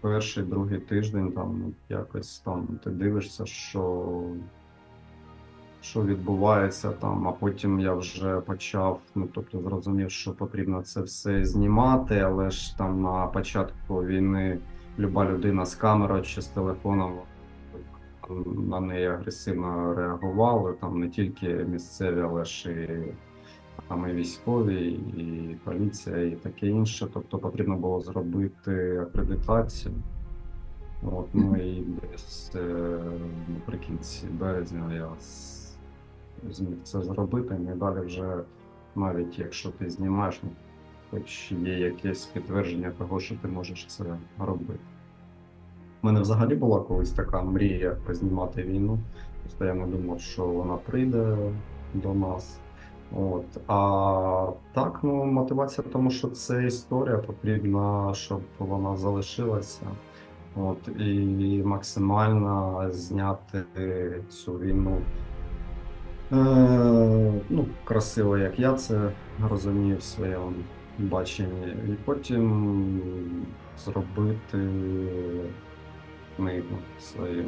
перший, другий тиждень там якось там ти дивишся, що, що відбувається там, а потім я вже почав, ну тобто зрозумів, що потрібно це все знімати, але ж там на початку війни люба людина з камерою чи з телефоном на неї агресивно реагували, там не тільки місцеві, але ж і там і військові, і поліція, і таке інше. Тобто потрібно було зробити акредитацію. От, ну і десь е, наприкінці березня я зміг це зробити. Ну, І далі вже навіть якщо ти знімаєш, ну, хоч є якесь підтвердження того, що ти можеш це робити. У мене взагалі була колись така мрія познімати війну. Постійно думав, що вона прийде до нас. От. А так, ну, мотивація, тому що це історія, потрібна, щоб вона залишилася. От, і максимально зняти цю війну е, ну, красиво, як я це розумію в своєму баченні. І потім зробити книгу свою.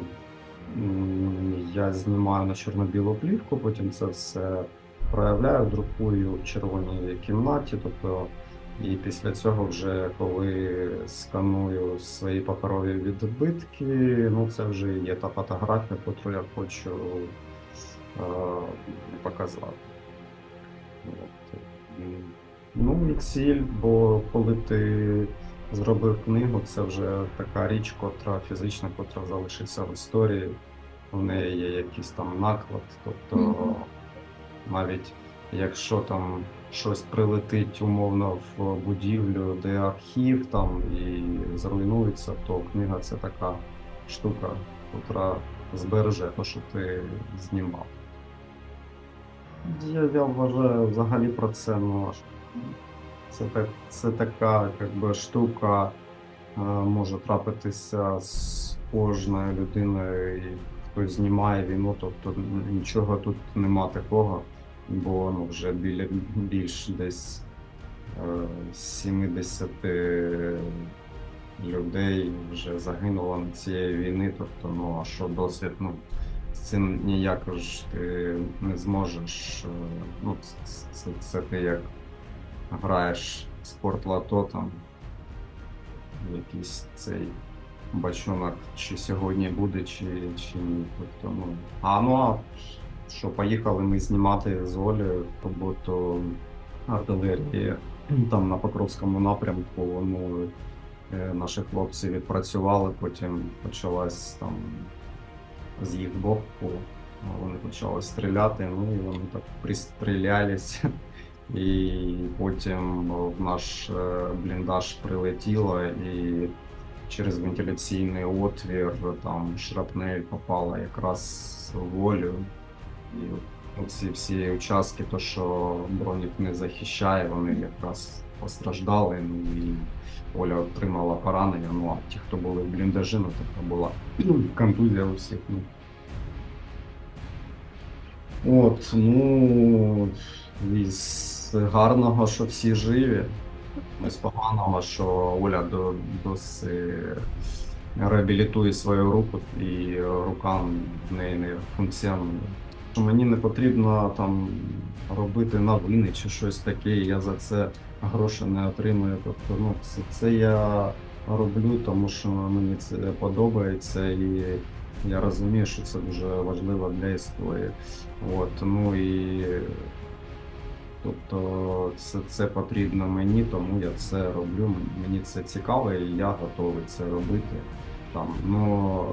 Я знімаю на чорно-білу плівку, потім це все проявляю, друкую в червоній кімнаті. Тобто, і після цього, вже коли сканую свої паперові відбитки, ну це вже є та фотографія, яку я хочу е, показати. От. Ну і ціль, бо коли ти зробив книгу, це вже така річ, котра фізична, котра залишиться в історії. В неї є якийсь там наклад. Тобто, Мгм. Навіть якщо там щось прилетить умовно в будівлю, де архів там і зруйнується, то книга це така штука, котра збереже те, що ти знімав. Я, я вважаю взагалі про це, ну, це, так, це така як би, штука е, може трапитися з кожною людиною, і хтось знімає війну, тобто нічого тут нема такого, бо ну, вже біля більш десь е, 70 людей вже загинуло на цієї війни. Тобто, ну а що досвід, ну з цим ніяк ж ти не зможеш. е, Ну, це, це, це ти як граєш в спорт лото там якийсь цей бачонок, чи сьогодні буде, чи, чи ні. Тобто, ну, а ну а що поїхали ми знімати з Олею роботу артилерії там на Покровському напрямку. Ну, е, наші хлопці відпрацювали, потім почалась там з їх боку. Вони почали стріляти, ну і вони так пристрілялись. І потім в наш е, бліндаж прилетіло, і через вентиляційний отвір там шрапнель попала якраз в волю. І оці всі участки, то що бронік не захищає, вони якраз постраждали. Ну і Оля отримала поранення. Ну а ті, хто були в бліндажі, ну така була контузія у всіх. Ну. От, ну із гарного, що всі живі. З поганого, що Оля до, досі реабілітує свою руку і рука в неї не функціонує. Що Мені не потрібно там робити новини чи щось таке, я за це гроші не отримую. Тобто, ну, це, це я роблю, тому що мені це подобається і я розумію, що це дуже важливо для історії. От, ну і тобто це, це потрібно мені, тому я це роблю. Мені це цікаво, і я готовий це робити. Там, ну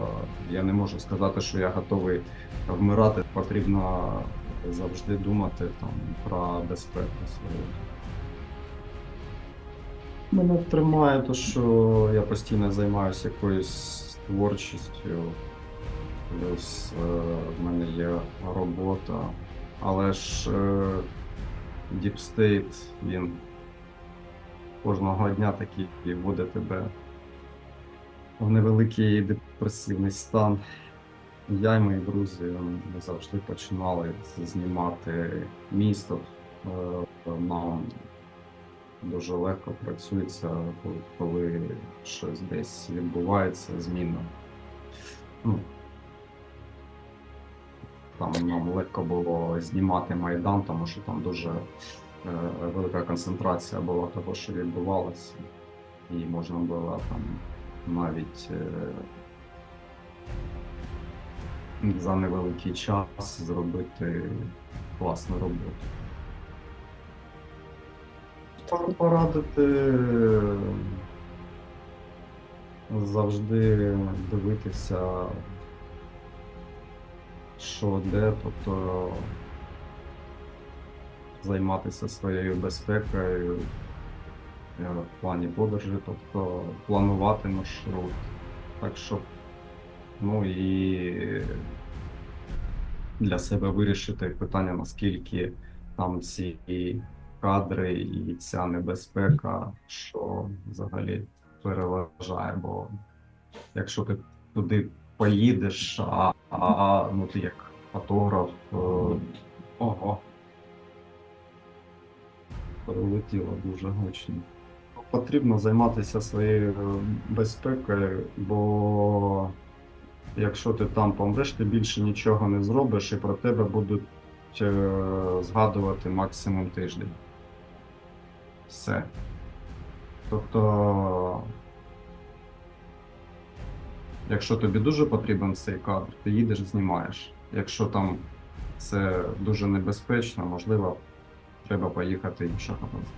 я не можу сказати, що я готовий вмирати. Потрібно завжди думати там про безпеку свою. Мене тримає те, що я постійно займаюся якоюсь творчістю, плюс е, в мене є робота, але ж е, Deep State, він кожного дня такий і вводить тебе в невеликий депресивний стан. Я і мої друзі ми завжди починали знімати місто. Е, Нам дуже легко працюється, коли- щось десь відбувається, зміна. Ну, там нам легко було знімати Майдан, тому що там дуже е, велика концентрація була того, що відбувалося, і можна було там навіть е, за невеликий час зробити класну роботу. Пор- Порадити е, завжди дивитися, що де, тобто займатися своєю безпекою в плані подорожі, тобто планувати маршрут. Так що, ну і для себе вирішити питання, наскільки там ці кадри і ця небезпека, що взагалі переважає. Бо якщо ти туди поїдеш, а, а ну ти як фотограф, е, ого, прилетіло дуже гучно. Потрібно займатися своєю безпекою, бо якщо ти там помреш, ти більше нічого не зробиш, і про тебе будуть е, згадувати максимум тиждень. Все. Тобто, якщо тобі дуже потрібен цей кадр, ти їдеш, знімаєш. Якщо там це дуже небезпечно, можливо, треба поїхати іншого разу.